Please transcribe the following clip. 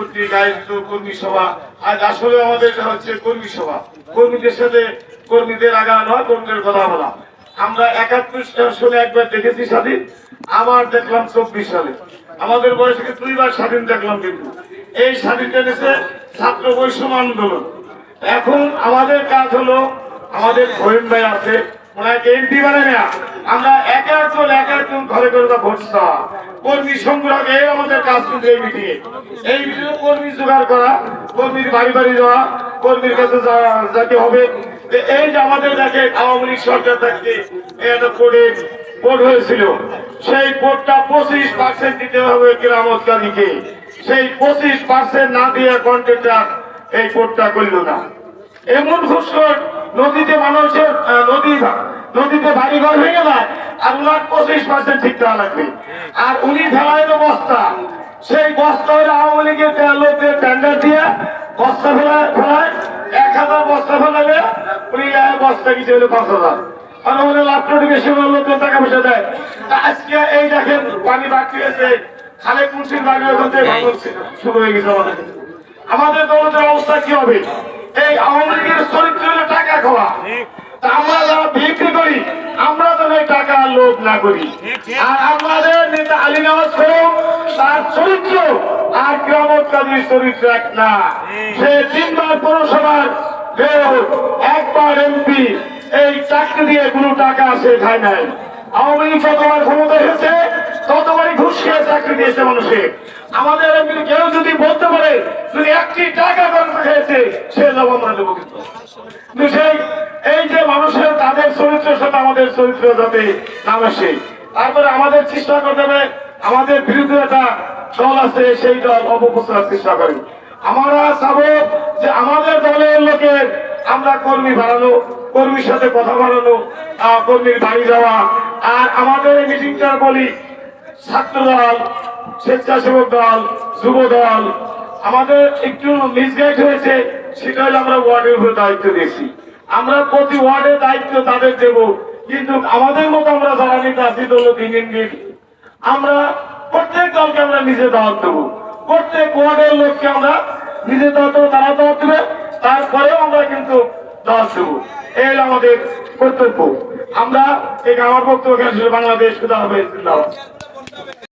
কর্তৃক আয়োজিত কর্মী সভা। আসলে আমাদের হচ্ছে কর্মী কর্মীদের সাথে কর্মীদের আগা নয় কর্মীদের কথা বলা। আমরা একাত্তর সালে একবার দেখেছি স্বাধীন, আবার দেখলাম চব্বিশ সালে। আমাদের বয়সকে দুইবার স্বাধীন দেখলাম কিন্তু। এই স্বাধীনটা এনেছে ছাত্র বৈষম্য আন্দোলন। এখন আমাদের কাজ হলো, আমাদের ভয়েন ভাই আছে হয়েছিল। সেই কোর্টটা পঁচিশ পার্সেন্ট দিতে হবে গ্রামৎকারীকে সেই পঁচিশ পার্সেন্ট না দিয়ে কন্ট্রাক্টর এই কোর্টটা করল না। এমন ঘুষখোর নদীতে মানুষের বাড়ি ঘর ভেঙে যায় উনার পঁচিশ পার্সেন্ট ঠিক দেওয়া লাগবে। আর উনি ফেলায় তো বস্তা। সেই বস্তা আওয়ামী লীগের লোকদের টেন্ডার দিয়ে বস্তা ফেলায় ফেলায়, এক হাজার বস্তা ফেলাবে উনি বস্তা কিছু হলে পাঁচ হাজার। হয়ে আমাদের। দলের অবস্থা কি হবে? এই আওয়ামী লীগের চরিত্র হলো টাকা খাওয়া আমরা যারা বিক্রি করি আমরা যেন টাকা লোভ না করি। আর আমাদের নেতা আলী নামাজ তার চরিত্র আর গ্রামত কাজীর চরিত্র এক না। সে তিনবার পৌরসভার একবার এমপি এই চাকরি দিয়ে কোনো টাকা সে খায় নাই। আওয়ামী লীগ যতবার ক্ষমতা এসেছে ততবারই ঘুষ খেয়ে চাকরি দিয়েছে মানুষে। আমাদের এমপি কেউ যদি বলতে পারে যদি একটি টাকা সে সেই, এই যে মানুষের তাদের সাথে আমাদের চরিত্র যাতে তারপরে আমাদের চেষ্টা করতে হবে, আমাদের বিরুদ্ধে একটা দল আছে, সেই দল অপপ্রচার চেষ্টা আমরা যে আমাদের দলের লোকের আমরা কর্মী বাড়ানো, কর্মীর সাথে কথা বাড়ানো কর্মীর বাড়ি যাওয়া, আর আমাদের এই মিটিংটা বলি ছাত্র দল স্বেচ্ছাসেবক দল, যুব দল আমাদের একটু মিসগাইড হয়েছে, সেটা হলে আমরা ওয়ার্ডের উপরে দায়িত্ব দিয়েছি। আমরা প্রতি ওয়ার্ডের দায়িত্ব তাদের দেব, কিন্তু আমাদের মতো আমরা যারা নেতা আছি দল দিন দিন আমরা প্রত্যেক দলকে আমরা নিজে দাওয়াত দেবো। প্রত্যেক ওয়ার্ডের লোককে আমরা নিজে দাওয়াত দেবো, তারা দাওয়াত দেবে, তারপরেও আমরা কিন্তু দাওয়াত দেবো। এই আমাদের কর্তব্য। আমরা এই আমার বক্তব্য বাংলাদেশ খুদা হবে?